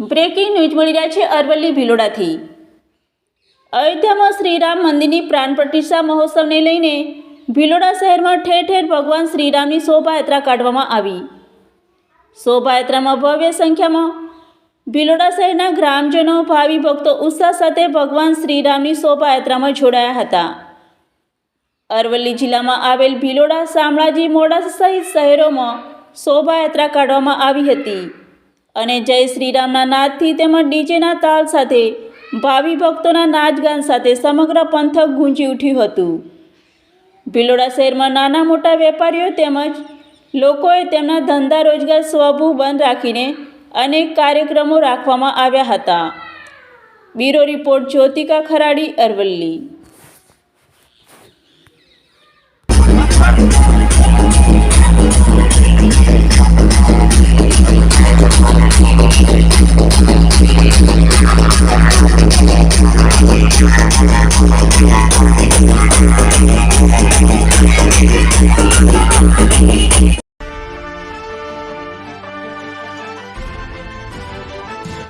Breaking news મળી રહ્યા છે અરવલ્લી ભિલોડાથી. અયોધ્યામાં શ્રીરામ મંદિરની પ્રાણ પ્રતિષ્ઠા મહોત્સવને લઈને ભિલોડા શહેરમાં ઠેર ઠેર ભગવાન શ્રીરામની શોભાયાત્રા કાઢવામાં આવી. શોભાયાત્રામાં ભવ્ય સંખ્યામાં ભિલોડા શહેરના ગ્રામજનો, ભાવિ ભક્તો ઉત્સાહ સાથે ભગવાન શ્રીરામની શોભાયાત્રામાં જોડાયા હતા. અરવલ્લી જિલ્લામાં આવેલ ભિલોડા શામળાજી મોડાસા સહિત શહેરોમાં શોભાયાત્રા કાઢવામાં આવી હતી. અને જય શ્રીરામના નાદથી તેમજ ડીજેના તાલ સાથે ભાવિ ભક્તોના નાચગાન સાથે સમગ્ર પંથક ગુંજી ઉઠ્યું હતું. ભિલોડા શહેરમાં નાના મોટા વેપારીઓ તેમજ લોકોએ તેમના ધંધા રોજગાર સ્વભૂ બંધ રાખીને અનેક કાર્યક્રમો રાખવામાં આવ્યા હતા. Bureau report, Jyotika Kharadi, Aravalli. Thank you.